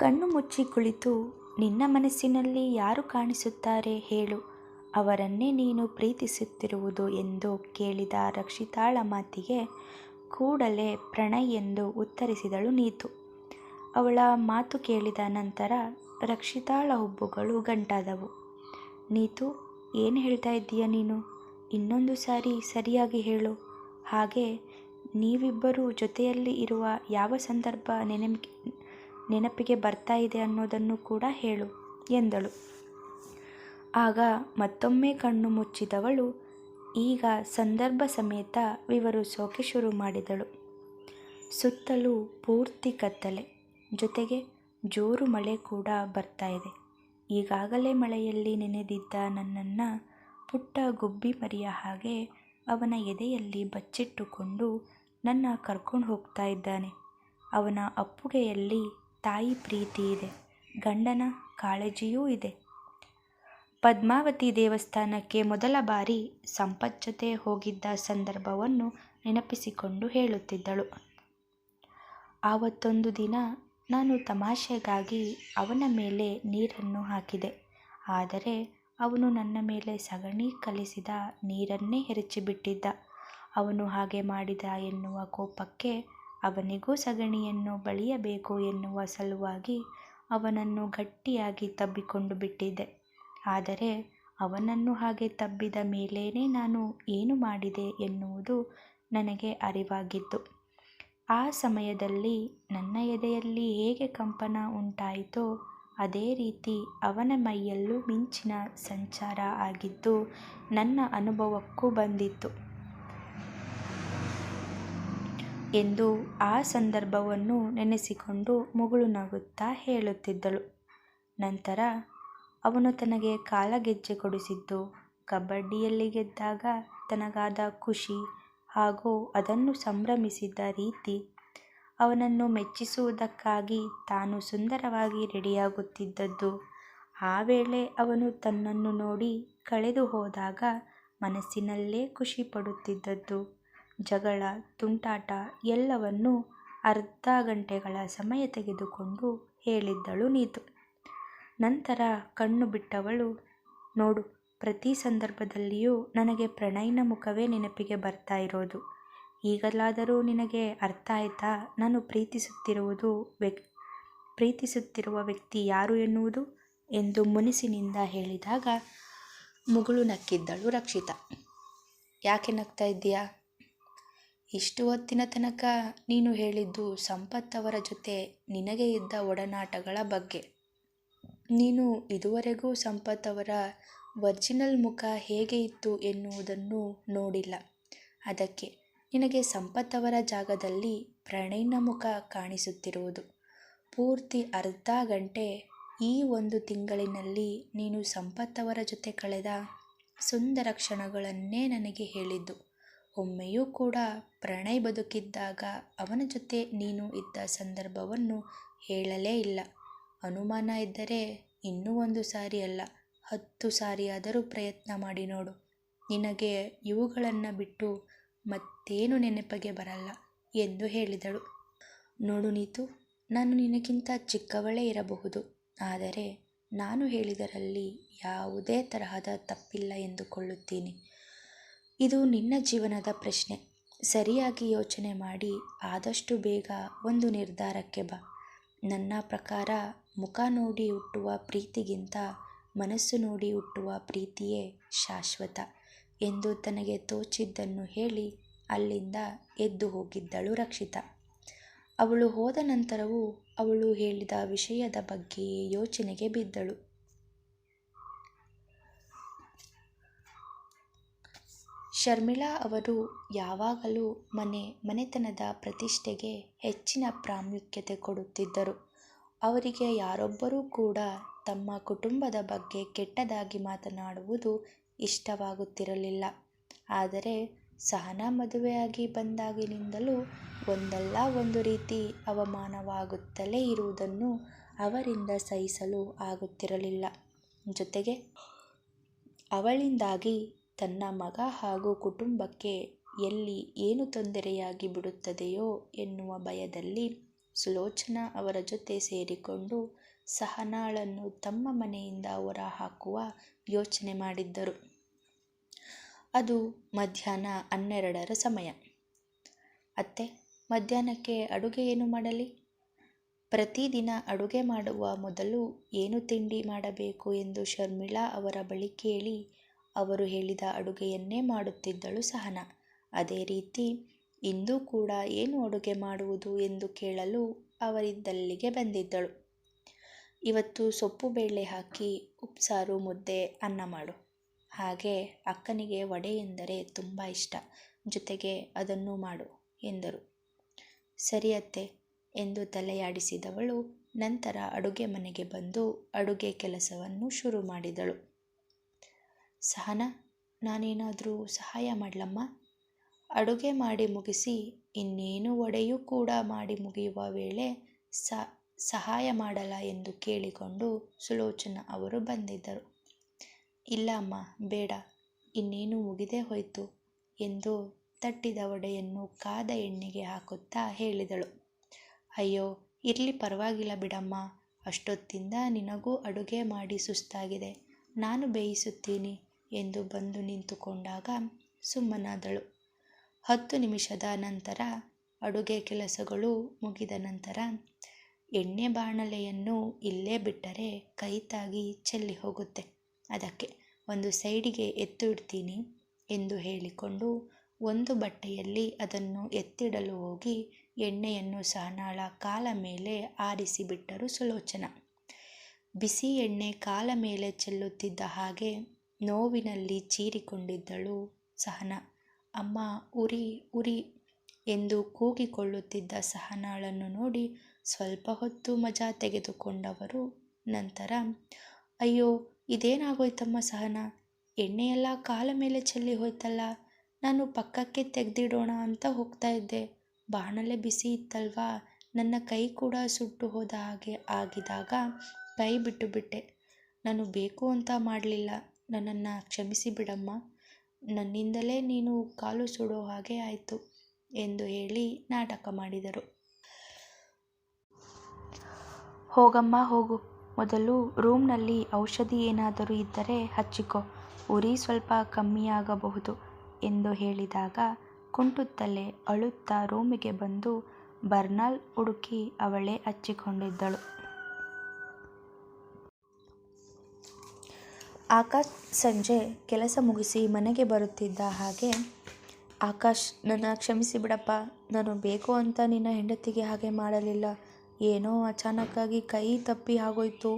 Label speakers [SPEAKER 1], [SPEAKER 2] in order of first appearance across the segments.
[SPEAKER 1] ಕಣ್ಣು ಮುಚ್ಚಿ ಕುಳಿತು, ನಿನ್ನ ಮನಸ್ಸಿನಲ್ಲಿ ಯಾರು ಕಾಣಿಸುತ್ತಾರೆ ಹೇಳು. ಅವರನ್ನೇ ನೀನು ಪ್ರೀತಿಸುತ್ತಿರುವುದು ಎಂದು ಕೇಳಿದ ರಕ್ಷಿತಾಳ ಮಾತಿಗೆ ಕೂಡಲೇ ಪ್ರಣಯ್ ಎಂದು ಉತ್ತರಿಸಿದಳು ನೀತು. ಅವಳ ಮಾತು ಕೇಳಿದ ನಂತರ ರಕ್ಷಿತಾಳ ಹುಬ್ಬುಗಳು ಗಂಟಾದವು. ನೀತು, ಏನು ಹೇಳ್ತಾ ಇದ್ದೀಯ ನೀನು? ಇನ್ನೊಂದು ಸಾರಿ ಸರಿಯಾಗಿ ಹೇಳು. ಹಾಗೆ ನೀವಿಬ್ಬರೂ ಜೊತೆಯಲ್ಲಿ ಇರುವ ಯಾವ ಸಂದರ್ಭ ನೆನಪಿ ನೆನಪಿಗೆ ಬರ್ತಾ ಇದೆ ಅನ್ನೋದನ್ನು ಕೂಡ ಹೇಳು, ಎಂದಳು. ಆಗ ಮತ್ತೊಮ್ಮೆ ಕಣ್ಣು ಮುಚ್ಚಿದವಳು, ಈಗ ಸಂದರ್ಭ ಸಮೇತ ವಿವರಿಸೋಕೆ ಶುರು ಮಾಡಿದಳು. ಸುತ್ತಲೂ ಪೂರ್ತಿ ಕತ್ತಲೆ, ಜೊತೆಗೆ ಜೋರು ಮಳೆ ಕೂಡ ಬರ್ತಾ ಇದೆ. ಈಗಾಗಲೇ ಮಳೆಯಲ್ಲಿ ನೆನೆದಿದ್ದ ನನ್ನನ್ನು ಪುಟ್ಟ ಗುಬ್ಬಿ ಮರಿಯ ಹಾಗೆ ಅವನ ಎದೆಯಲ್ಲಿ ಬಚ್ಚಿಟ್ಟುಕೊಂಡು ನನ್ನ ಕರ್ಕೊಂಡು ಹೋಗ್ತಾ ಇದ್ದಾನೆ. ಅವನ ಅಪ್ಪುಗೆಯಲ್ಲಿ ತಾಯಿ ಪ್ರೀತಿ ಇದೆ. ಗಂಡನ ಕಾಳಜಿಯೂ ಇದೆ. ಪದ್ಮಾವತಿ ದೇವಸ್ಥಾನಕ್ಕೆ ಮೊದಲ ಬಾರಿ ಸಂಪತ್ ಜೊತೆ ಹೋಗಿದ್ದ ಸಂದರ್ಭವನ್ನು ನೆನಪಿಸಿಕೊಂಡು ಹೇಳುತ್ತಿದ್ದಳು. ಆವತ್ತೊಂದು ದಿನ ನಾನು ತಮಾಷೆಗಾಗಿ ಅವನ ಮೇಲೆ ನೀರನ್ನು ಹಾಕಿದೆ. ಆದರೆ ಅವನು ನನ್ನ ಮೇಲೆ ಸಗಣಿ ಕಲಿಸಿದ ನೀರನ್ನೇ ಎರಚಿಬಿಟ್ಟಿದ್ದ ಅವನು ಹಾಗೆ ಮಾಡಿದ ಎನ್ನುವ ಕೋಪಕ್ಕೆ ಅವನಿಗೂ ಸಗಣಿಯನ್ನು ಬಳಿಯಬೇಕು ಎನ್ನುವ ಸಲುವಾಗಿ ಅವನನ್ನು ಗಟ್ಟಿಯಾಗಿ ತಬ್ಬಿಕೊಂಡು ಬಿಟ್ಟಿದ್ದೆ. ಆದರೆ ಅವನನ್ನು ಹಾಗೆ ತಬ್ಬಿದ ಮೇಲೇನೆ ನಾನು ಏನು ಮಾಡಿದೆ ಎನ್ನುವುದು ನನಗೆ ಅರಿವಾಗಿತ್ತು. ಆ ಸಮಯದಲ್ಲಿ ನನ್ನ ಎದೆಯಲ್ಲಿ ಹೇಗೆ ಕಂಪನ ಉಂಟಾಯಿತೋ ಅದೇ ರೀತಿ ಅವನ ಮೈಯಲ್ಲೂ ಮಿಂಚಿನ ಸಂಚಾರ ಆಗಿದ್ದು ನನ್ನ ಅನುಭವಕ್ಕೂ ಬಂದಿತ್ತು. ಎಂದು ಆ ಸಂದರ್ಭವನ್ನು ನೆನೆಸಿಕೊಂಡು ಮುಗುಳು ನಗುತ್ತಾ ಹೇಳುತ್ತಿದ್ದಳು. ನಂತರ ಅವನು ತನಗೆ ಕಾಲಗೆಜ್ಜೆ ಕೊಡಿಸಿದ್ದು, ಕಬಡ್ಡಿಯಲ್ಲಿ ಗೆದ್ದಾಗ ತನಗಾದ ಖುಷಿ ಹಾಗೂ ಅದನ್ನು ಸಂಭ್ರಮಿಸಿದ ರೀತಿ ಅವನನ್ನು ಮೆಚ್ಚಿಸುವುದಕ್ಕಾಗಿ ತಾನು ಸುಂದರವಾಗಿ ರೆಡಿಯಾಗುತ್ತಿದ್ದದ್ದು. ಆ ವೇಳೆ ಅವನು ತನ್ನನ್ನು ನೋಡಿ ಕಳೆದು ಹೋದಾಗ ಮನಸ್ಸಿನಲ್ಲೇ ಖುಷಿ ಪಡುತ್ತಿದ್ದದ್ದು. ಜಗಳ, ತುಂಟಾಟ ಎಲ್ಲವನ್ನೂ ಅರ್ಧ ಗಂಟೆಗಳ ಸಮಯ ತೆಗೆದುಕೊಂಡು ಹೇಳಿದ್ದಳು ನೀತು. ನಂತರ ಕಣ್ಣು ಬಿಟ್ಟವಳು, ನೋಡು, ಪ್ರತಿ ಸಂದರ್ಭದಲ್ಲಿಯೂ ನನಗೆ ಪ್ರಣಯ್ನ ಮುಖವೇ ನೆನಪಿಗೆ ಬರ್ತಾ ಇರೋದು. ಈಗಲಾದರೂ ನಿನಗೆ ಅರ್ಥ ಆಯ್ತಾ? ನಾನು ಪ್ರೀತಿಸುತ್ತಿರುವುದು ವ್ಯಕ್, ಪ್ರೀತಿಸುತ್ತಿರುವ ವ್ಯಕ್ತಿ ಯಾರು ಎನ್ನುವುದು? ಎಂದು ಮುನಿಸಿನಿಂದ ಹೇಳಿದಾಗ ಮುಗುಳು ನಕ್ಕಿದ್ದಳು ರಕ್ಷಿತಾ. ಯಾಕೆ ನಗ್ತಾ ಇದ್ದೀಯಾ? ಇಷ್ಟು ಹೊತ್ತಿನ ತನಕ ನೀನು ಹೇಳಿದ್ದು ಸಂಪತ್ ಅವರ ಜೊತೆ ನಿನಗೆ ಇದ್ದ ಒಡನಾಟಗಳ ಬಗ್ಗೆ. ನೀನು ಇದುವರೆಗೂ ಸಂಪತ್ ಅವರ ವರ್ಜಿನಲ್ ಮುಖ ಹೇಗೆ ಇತ್ತು ಎನ್ನುವುದನ್ನು ನೋಡಿಲ್ಲ. ಅದಕ್ಕೆ ನಿನಗೆ ಸಂಪತ್ ಅವರ ಜಾಗದಲ್ಲಿ ಪ್ರಣಯ್ನ ಮುಖ ಕಾಣಿಸುತ್ತಿರುವುದು. ಪೂರ್ತಿ ಅರ್ಧ ಗಂಟೆ ಈ ಒಂದು ತಿಂಗಳಿನಲ್ಲಿ ನೀನು ಸಂಪತ್ ಅವರ ಜೊತೆ ಕಳೆದ ಸುಂದರ ಕ್ಷಣಗಳನ್ನೇ ನನಗೆ ಹೇಳಿದ್ದು. ಒಮ್ಮೆಯೂ ಕೂಡ ಪ್ರಣಯ್ ಬದುಕಿದ್ದಾಗ ಅವನ ಜೊತೆ ನೀನು ಇದ್ದ ಸಂದರ್ಭವನ್ನು ಹೇಳಲೇ ಇಲ್ಲ. ಅನುಮಾನ ಇದ್ದರೆ ಇನ್ನೂ ಒಂದು ಸಾರಿ ಅಲ್ಲ, ಹತ್ತು ಸಾರಿಯಾದರೂ ಪ್ರಯತ್ನ ಮಾಡಿ ನೋಡು. ನಿನಗೆ ಇವುಗಳನ್ನು ಬಿಟ್ಟು ಮತ್ತೇನು ನೆನಪಿಗೆ ಬರಲ್ಲ ಎಂದು ಹೇಳಿದಳು. ನೋಡು ನೀತು, ನಾನು ನಿನಗಿಂತ ಚಿಕ್ಕವಳೇ ಇರಬಹುದು, ಆದರೆ ನಾನು ಹೇಳಿದರಲ್ಲಿ ಯಾವುದೇ ತರಹದ ತಪ್ಪಿಲ್ಲ ಎಂದುಕೊಳ್ಳುತ್ತೀನಿ. ಇದು ನಿನ್ನ ಜೀವನದ ಪ್ರಶ್ನೆ. ಸರಿಯಾಗಿ ಯೋಚನೆ ಮಾಡಿ, ಆದಷ್ಟು ಬೇಗ ಒಂದು ನಿರ್ಧಾರಕ್ಕೆ ಬಾ. ನನ್ನ ಪ್ರಕಾರ, ಮುಖ ನೋಡಿ ಹುಟ್ಟುವ ಪ್ರೀತಿಗಿಂತ ಮನಸ್ಸು ನೋಡಿ ಹುಟ್ಟುವ ಪ್ರೀತಿಯೇ ಶಾಶ್ವತ ಎಂದು ತನಗೆ ತೋಚಿದ್ದನ್ನು ಹೇಳಿ ಅಲ್ಲಿಂದ ಎದ್ದು ಹೋಗಿದ್ದಳು ರಕ್ಷಿತಾ. ಅವಳು ಹೋದ ನಂತರವೂ ಅವಳು ಹೇಳಿದ ವಿಷಯದ ಬಗ್ಗೆಯೇ ಯೋಚನೆಗೆ ಬಿದ್ದಳು. ಶರ್ಮಿಳಾ ಅವರು ಯಾವಾಗಲೂ ಮನೆ, ಮನೆತನದ ಪ್ರತಿಷ್ಠೆಗೆ ಹೆಚ್ಚಿನ ಪ್ರಾಮುಖ್ಯತೆ ಕೊಡುತ್ತಿದ್ದರು. ಅವರಿಗೆ ಯಾರೊಬ್ಬರೂ ಕೂಡ ತಮ್ಮ ಕುಟುಂಬದ ಬಗ್ಗೆ ಕೆಟ್ಟದಾಗಿ ಮಾತನಾಡುವುದು ಇಷ್ಟವಾಗುತ್ತಿರಲಿಲ್ಲ. ಆದರೆ ಸಹನಾ ಮದುವೆಯಾಗಿ ಬಂದಾಗಿನಿಂದಲೂ ಒಂದಲ್ಲ ಒಂದು ರೀತಿ ಅವಮಾನವಾಗುತ್ತಲೇ ಇರುವುದನ್ನು ಅವರಿಂದ ಸಹಿಸಲು ಆಗುತ್ತಿರಲಿಲ್ಲ. ಜೊತೆಗೆ ಅವಳಿಂದಾಗಿ ತನ್ನ ಮಗ ಹಾಗೂ ಕುಟುಂಬಕ್ಕೆ ಎಲ್ಲಿ ಏನು ತೊಂದರೆಯಾಗಿ ಬಿಡುತ್ತದೆಯೋ ಎನ್ನುವ ಭಯದಲ್ಲಿ ಸುಲೋಚನಾ ಅವರ ಜೊತೆ ಸೇರಿಕೊಂಡು ಸಹನಾಳನ್ನು ತಮ್ಮ ಮನೆಯಿಂದ ಹೊರ ಹಾಕುವ ಯೋಚನೆ ಮಾಡಿದ್ದರು. ಅದು ಮಧ್ಯಾಹ್ನ ಹನ್ನೆರಡರ ಸಮಯ. ಅತ್ತೆ, ಮಧ್ಯಾಹ್ನಕ್ಕೆ ಅಡುಗೆ ಏನು ಮಾಡಲಿ? ಪ್ರತಿದಿನ ಅಡುಗೆ ಮಾಡುವ ಮೊದಲು ಏನು ತಿಂಡಿ ಮಾಡಬೇಕು ಎಂದು ಶರ್ಮಿಳಾ ಅವರ ಬಳಿ ಕೇಳಿ ಅವರು ಹೇಳಿದ ಅಡುಗೆಯನ್ನೇ ಮಾಡುತ್ತಿದ್ದಳು ಸಹನಾ. ಅದೇ ರೀತಿ ಇಂದು ಕೂಡ ಏನು ಅಡುಗೆ ಮಾಡುವುದು ಎಂದು ಕೇಳಲು ಅವರಿದ್ದಲ್ಲಿಗೆ ಬಂದಿದ್ದಳು. ಇವತ್ತು ಸೊಪ್ಪು ಬೇಳೆ ಹಾಕಿ ಉಪ್ಸಾರು, ಮುದ್ದೆ, ಅನ್ನ ಮಾಡು. ಹಾಗೆ ಅಕ್ಕನಿಗೆ ವಡೆ ಎಂದರೆ ತುಂಬ ಇಷ್ಟ. ಜೊತೆಗೆ ಅದನ್ನು ಮಾಡು ಎಂದರು. ಸರಿ ಅತ್ತೆ ಎಂದು ತಲೆಯಾಡಿಸಿದವಳು ನಂತರ ಅಡುಗೆ ಮನೆಗೆ ಬಂದು ಅಡುಗೆ ಕೆಲಸವನ್ನು ಶುರು ಮಾಡಿದಳು. ಸಹನಾ, ನಾನೇನಾದರೂ ಸಹಾಯ ಮಾಡಲಮ್ಮ ಅಡುಗೆ ಮಾಡಿ ಮುಗಿಸಿ ಇನ್ನೇನು ವಡೆಯೂ ಕೂಡ ಮಾಡಿ ಮುಗಿಯುವ ವೇಳೆ ಸಹಾಯ ಮಾಡಲ್ಲ ಎಂದು ಕೇಳಿಕೊಂಡು ಸುಲೋಚನಾ ಅವರು ಬಂದಿದ್ದರು. ಇಲ್ಲ ಅಮ್ಮ ಬೇಡ, ಇನ್ನೇನು ಮುಗಿದೇ ಹೋಯಿತು ಎಂದು ತಟ್ಟಿದ ವಡೆಯನ್ನು ಕಾದ ಎಣ್ಣೆಗೆ ಹಾಕುತ್ತಾ ಹೇಳಿದಳು. ಅಯ್ಯೋ ಇರಲಿ ಪರವಾಗಿಲ್ಲ ಬಿಡಮ್ಮ ಅಷ್ಟೊತ್ತಿಂದ ನಿನಗೂ ಅಡುಗೆ ಮಾಡಿ ಸುಸ್ತಾಗಿದೆ, ನಾನು ಬೇಯಿಸುತ್ತೀನಿ ಎಂದು ಬಂದು ನಿಂತುಕೊಂಡಾಗ ಸುಮ್ಮನಾದಳು. ಹತ್ತು ನಿಮಿಷದ ನಂತರ ಅಡುಗೆ ಕೆಲಸಗಳು ಮುಗಿದ ನಂತರ ಎಣ್ಣೆ ಬಾಣಲೆಯನ್ನು ಇಲ್ಲೇ ಬಿಟ್ಟರೆ ಕೈ ತಾಗಿ ಚೆಲ್ಲಿ ಹೋಗುತ್ತೆ. ಅದಕ್ಕೆ ಒಂದು ಸೈಡಿಗೆ ಎತ್ತು ಇಡ್ತೀನಿ ಎಂದು ಹೇಳಿಕೊಂಡು ಒಂದು ಬಟ್ಟೆಯಲ್ಲಿ ಅದನ್ನು ಎತ್ತಿಡಲು ಹೋಗಿ ಎಣ್ಣೆಯನ್ನು ಸಹನಾಳ ಕಾಲ ಮೇಲೆ ಆರಿಸಿಬಿಟ್ಟರು ಸುಲೋಚನಾ. ಬಿಸಿ ಎಣ್ಣೆ ಕಾಲ ಮೇಲೆ ಚೆಲ್ಲುತ್ತಿದ್ದ ಹಾಗೆ ನೋವಿನಲ್ಲಿ ಚೀರಿಕೊಂಡಿದ್ದಳು ಸಹನ. ಅಮ್ಮ ಉರಿ ಉರಿ ಎಂದು ಕೂಗಿಕೊಳ್ಳುತ್ತಿದ್ದ ಸಹನಾಳನ್ನು ನೋಡಿ ಸ್ವಲ್ಪ ಹೊತ್ತು ಮಜಾ ತೆಗೆದುಕೊಂಡವರು. ನಂತರ ಅಯ್ಯೋ ಇದೇನಾಗೋಯ್ತಮ್ಮ ಸಹನಾ, ಎಣ್ಣೆಯೆಲ್ಲ ಕಾಲ ಮೇಲೆ ಚೆಲ್ಲಿ ಹೋಯ್ತಲ್ಲ, ನಾನು ಪಕ್ಕಕ್ಕೆ ತೆಗೆದಿಡೋಣ ಅಂತ ಹೋಗ್ತಾ ಇದ್ದೆ, ಬಾಣಲೆ ಬಿಸಿ ಇತ್ತಲ್ವಾ, ನನ್ನ ಕೈ ಕೂಡ ಸುಟ್ಟು ಹೋದ ಹಾಗೆ ಆಗಿದಾಗ ಕೈ ಬಿಟ್ಟುಬಿಟ್ಟೆ. ನಾನು ಬೇಕು ಅಂತ ಮಾಡ್ಲಿಲ್ಲ, ನನ್ನನ್ನ ಕ್ಷಮಿಸಿ ಬಿಡಮ್ಮ, ನನ್ನಿಂದಲೇ ನೀನು ಕಾಲು ಸುಡೋ ಹಾಗೆ ಆಯಿತು ಎಂದು ಹೇಳಿ ನಾಟಕ ಮಾಡಿದರು. ಹೋಗಮ್ಮ ಹೋಗು, ಮೊದಲು ರೂಮ್ನಲ್ಲಿ ಔಷಧಿ ಏನಾದರೂ ಇದ್ದರೆ ಹಚ್ಚಿಕೋ, ಉರಿ ಸ್ವಲ್ಪ ಕಮ್ಮಿಯಾಗಬಹುದು ಎಂದು ಹೇಳಿದಾಗ ಕುಂಟುತ್ತಲೇ ಅಳುತ್ತಾ ರೂಮಿಗೆ ಬಂದು ಬರ್ನಾಲ್ ಹುಡುಕಿ ಅವಳೇ ಹಚ್ಚಿಕೊಂಡಿದ್ದಳು. ಆಕಾಶ್ ಸಂಜೆ ಕೆಲಸ ಮುಗಿಸಿ ಮನೆಗೆ ಬರುತ್ತಿದ್ದ ಹಾಗೆ ಆಕಾಶ್ ನನ್ನ ಕ್ಷಮಿಸಿ ಬಿಡಪ್ಪ. ನಾನು ಬೇಕು ಅಂತ ನಿನ್ನ ಹೆಂಡತಿಗೆ ಹಾಗೆ ಮಾಡಲಿಲ್ಲ, ಏನೋ ಅಚಾನಕ್ಕಾಗಿ ಕೈ ತಪ್ಪಿ ಆಗೋಯ್ತು.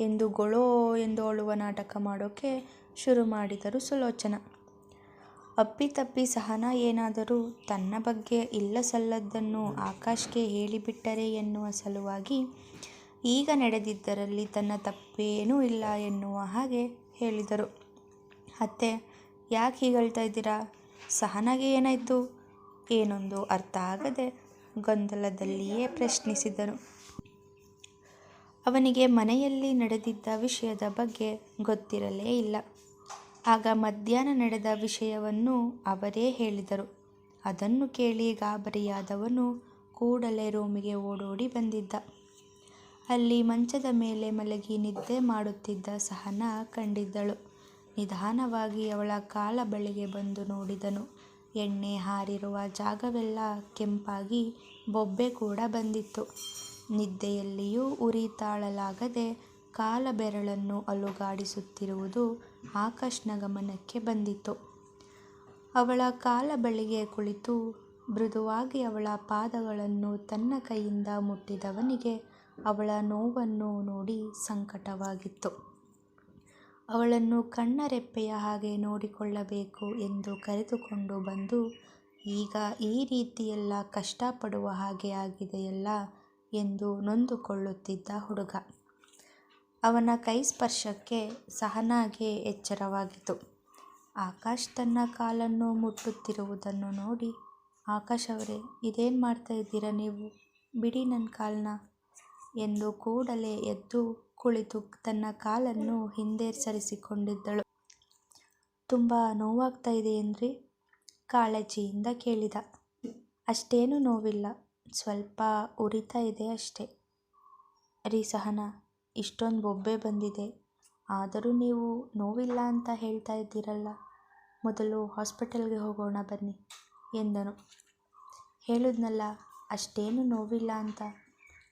[SPEAKER 1] ಎಂದು ಗೊಳೋ ಎಂದು ಅಳುವ ನಾಟಕ ಮಾಡೋಕೆ ಶುರು ಮಾಡಿದರು ಅಪ್ಪಿ ಅಪ್ಪಿತಪ್ಪಿ ಸಹನ ಏನಾದರೂ ತನ್ನ ಬಗ್ಗೆ ಇಲ್ಲ ಸಲ್ಲದ್ದನ್ನು ಆಕಾಶ್ಗೆ ಹೇಳಿಬಿಟ್ಟರೆ ಎನ್ನುವ ಸಲುವಾಗಿ ಈಗ ನಡೆದಿದ್ದರಲ್ಲಿ ತನ್ನ ತಪ್ಪೇನೂ ಇಲ್ಲ ಎನ್ನುವ ಹಾಗೆ ಹೇಳಿದರು. ಅತ್ತೆ, ಯಾಕ್ ಹೀಗಳ್ತಾ ಇದ್ದೀರಾ, ಸಹನಾಗೆ ಏನಾಯಿತು ಏನೊಂದು ಅರ್ಥ ಆಗದೆ ಗೊಂದಲದಲ್ಲಿಯೇ ಪ್ರಶ್ನಿಸಿದರು. ಅವನಿಗೆ ಮನೆಯಲ್ಲಿ ನಡೆದಿದ್ದ ವಿಷಯದ ಬಗ್ಗೆ ಗೊತ್ತಿರಲೇ ಇಲ್ಲ. ಆಗ ಮಧ್ಯಾಹ್ನ ನಡೆದ ವಿಷಯವನ್ನು ಅವರೇ ಹೇಳಿದರು. ಅದನ್ನು ಕೇಳಿ ಗಾಬರಿಯಾದವನು ಕೂಡಲೇ ರೂಮಿಗೆ ಓಡೋಡಿ ಬಂದಿದ್ದ. ಅಲ್ಲಿ ಮಂಚದ ಮೇಲೆ ಮಲಗಿ ನಿದ್ದೆ ಮಾಡುತ್ತಿದ್ದ ಸಹನ ಕಂಡಿದ್ದಳು. ನಿಧಾನವಾಗಿ ಅವಳ ಕಾಲ ಬಳಿಗೆ ಬಂದು ನೋಡಿದನು. ಎಣ್ಣೆ ಹಾರಿರುವ ಜಾಗವೆಲ್ಲ ಕೆಂಪಾಗಿ ಬೊಬ್ಬೆ ಕೂಡ ಬಂದಿತ್ತು. ನಿದ್ದೆಯಲ್ಲಿಯೂ ಉರಿ ತಾಳಲಾಗದೆ ಕಾಲ ಬೆರಳನ್ನು ಅಲುಗಾಡಿಸುತ್ತಿರುವುದು ಆಕಾಶ್ನ ಗಮನಕ್ಕೆ ಬಂದಿತು. ಅವಳ ಕಾಲ ಬಳಿಗೆ ಕುಳಿತು ಮೃದುವಾಗಿ ಅವಳ ಪಾದಗಳನ್ನು ತನ್ನ ಕೈಯಿಂದ ಮುಟ್ಟಿದವನಿಗೆ ಅವಳ ನೋವನ್ನು ನೋಡಿ ಸಂಕಟವಾಗಿತ್ತು. ಅವಳನ್ನು ಕಣ್ಣರೆಪ್ಪೆಯ ಹಾಗೆ ನೋಡಿಕೊಳ್ಳಬೇಕು ಎಂದು ಕರೆದುಕೊಂಡು ಬಂದು ಈಗ ಈ ರೀತಿಯೆಲ್ಲ ಕಷ್ಟಪಡುವ ಹಾಗೆ ಆಗಿದೆಯಲ್ಲ ಎಂದು ನೊಂದುಕೊಳ್ಳುತ್ತಿದ್ದ ಹುಡುಗ. ಅವನ ಕೈ ಸ್ಪರ್ಶಕ್ಕೆ ಸಹನಾಗೆ ಎಚ್ಚರವಾಗಿತ್ತು. ಆಕಾಶ್ ತನ್ನ ಕಾಲನ್ನು ಮುಟ್ಟುತ್ತಿರುವುದನ್ನು ನೋಡಿ ಆಕಾಶ್ ಅವರೇ, ಇದೇನ್ ಮಾಡ್ತಾ ಇದ್ದೀರಾ ನೀವು, ಬಿಡಿ ನನ್ನ ಕಾಲ್ನ ಎಂದು ಕೂಡಲೇ ಎದ್ದು ಕುಳಿತು ತನ್ನ ಕಾಲನ್ನು ಹಿಂದೆ ಸರಿಸಿಕೊಂಡಿದ್ದಳು. ತುಂಬಾ ನೋವಾಗ್ತಾ ಇದೆಯೇನ್ರಿ ಕಾಳಜಿಯಿಂದ ಕೇಳಿದ. ಅಷ್ಟೇನೂ ನೋವಿಲ್ಲ, ಸ್ವಲ್ಪ ಉರಿತಾ ಇದೆ ಅಷ್ಟೇ. ರೀ ಸಹನಾ ಇಷ್ಟೊಂದು ಬೊಬ್ಬೆ ಬಂದಿದೆ ಆದರೂ ನೀವು ನೋವಿಲ್ಲ ಅಂತ ಹೇಳ್ತಾ ಇದ್ದೀರಲ್ಲ ಮೊದಲು ಹಾಸ್ಪಿಟಲ್ಗೆ ಹೋಗೋಣ ಬನ್ನಿ ಎಂದನು ಹೇಳಿದ್ನಲ್ಲ ಅಷ್ಟೇನು ನೋವಿಲ್ಲ ಅಂತ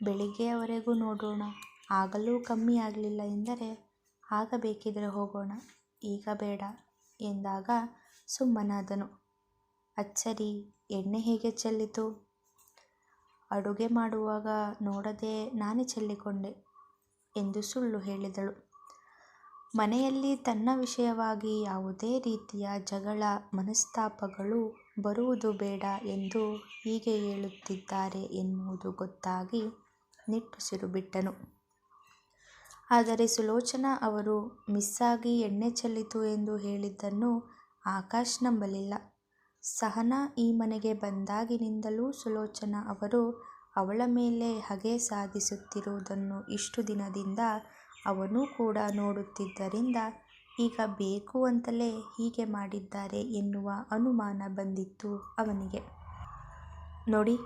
[SPEAKER 1] ಬೆಳಿಗ್ಗೆಯವರೆಗೂ ನೋಡೋಣ. ಆಗಲೂ ಕಮ್ಮಿ ಆಗಲಿಲ್ಲ ಎಂದರೆ ಆಗ ಬೇಕಿದ್ರೆ ಹೋಗೋಣ. ಈಗ ಬೇಡ ಎಂದಾಗ ಸುಮ್ಮನಾದನು. ಅಚ್ಚರಿ, ಎಣ್ಣೆ ಹೇಗೆ ಚೆಲ್ಲಿತು? ಅಡುಗೆ ಮಾಡುವಾಗ ನೋಡದೆ ನಾನೇ ಚೆಲ್ಲಿಕೊಂಡೆ ಎಂದು ಸುಳ್ಳು ಹೇಳಿದಳು. ಮನೆಯಲ್ಲಿ ತನ್ನ ವಿಷಯವಾಗಿ ಯಾವುದೇ ರೀತಿಯ ಜಗಳ, ಮನಸ್ತಾಪಗಳು ಬರುವುದು ಬೇಡ ಎಂದು ಹೀಗೆ ಹೇಳುತ್ತಿದ್ದಾರೆ ಎನ್ನುವುದು ಗೊತ್ತಾಗಿ ನಿಟ್ಟುಸಿರು ಬಿಟ್ಟನು. ಆದರೆ ಸುಲೋಚನಾ ಅವರು, ಮಿಸ್ಸಾಗಿ ಎಣ್ಣೆ ಚೆಲ್ಲಿತು ಎಂದು ಹೇಳಿದ್ದನ್ನು ಆಕಾಶ್ ನಂಬಲಿಲ್ಲ. ಸಹನಾ ಈ ಮನೆಗೆ ಬಂದಾಗಿನಿಂದಲೂ ಸುಲೋಚನಾ ಅವರು ಅವಳ ಮೇಲೆ ಹಗೆ ಸಾಧಿಸುತ್ತಿರುವುದನ್ನು ಇಷ್ಟು ದಿನದಿಂದ ಅವನೂ ಕೂಡ ನೋಡುತ್ತಿದ್ದರಿಂದ ಈಗ ಬೇಕು ಅಂತಲೇ ಹೀಗೆ ಮಾಡಿದ್ದಾರೆ ಎನ್ನುವ ಅನುಮಾನ ಬಂದಿತ್ತು ಅವನಿಗೆ. ನೋಡಿ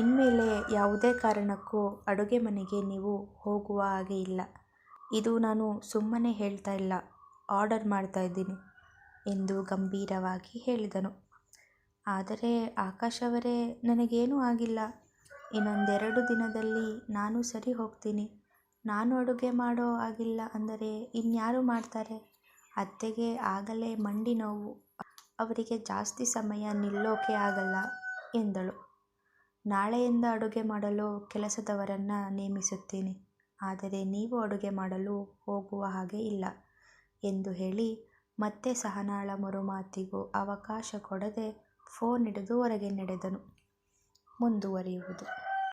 [SPEAKER 1] ಇನ್ಮೇಲೆ ಯಾವುದೇ ಕಾರಣಕ್ಕೂ ಅಡುಗೆ ಮನೆಗೆ ನೀವು ಹೋಗುವ ಹಾಗೆ ಇಲ್ಲ. ಇದು ನಾನು ಸುಮ್ಮನೆ ಹೇಳ್ತಾ ಇಲ್ಲ, ಆರ್ಡರ್ ಮಾಡ್ತಾ ಇದ್ದೀನಿ ಎಂದು ಗಂಭೀರವಾಗಿ ಹೇಳಿದನು. ಆದರೆ ಆಕಾಶ್ ಅವರೇ, ನನಗೇನೂ ಆಗಿಲ್ಲ. ಇನ್ನೊಂದೆರಡು ದಿನದಲ್ಲಿ ನಾನು ಸರಿ ಹೋಗ್ತೀನಿ. ನಾನು ಅಡುಗೆ ಮಾಡೋ ಆಗಿಲ್ಲ ಅಂದರೆ ಇನ್ಯಾರು ಮಾಡ್ತಾರೆ? ಅತ್ತೆಗೆ ಆಗಲೇ ಮಂಡಿ ನೋವು. ಅವರಿಗೆ ಜಾಸ್ತಿ ಸಮಯ ನಿಲ್ಲೋಕೆ ಆಗಲ್ಲ ಎಂದಳು. ನಾಳೆಯಿಂದ ಅಡುಗೆ ಮಾಡಲು ಕೆಲಸದವರನ್ನು ನೇಮಿಸುತ್ತೇನೆ. ಆದರೆ ನೀವು ಅಡುಗೆ ಮಾಡಲು ಹೋಗುವ ಹಾಗೆ ಇಲ್ಲ ಎಂದು ಹೇಳಿ ಮತ್ತೆ ಸಹನಾಳ ಮರುಮಾತಿಗೂ ಅವಕಾಶ ಕೊಡದೆ ಫೋನ್ ಹಿಡಿದು ಹೊರಗೆ ನಡೆದನು. ಮುಂದುವರಿಯುವುದು.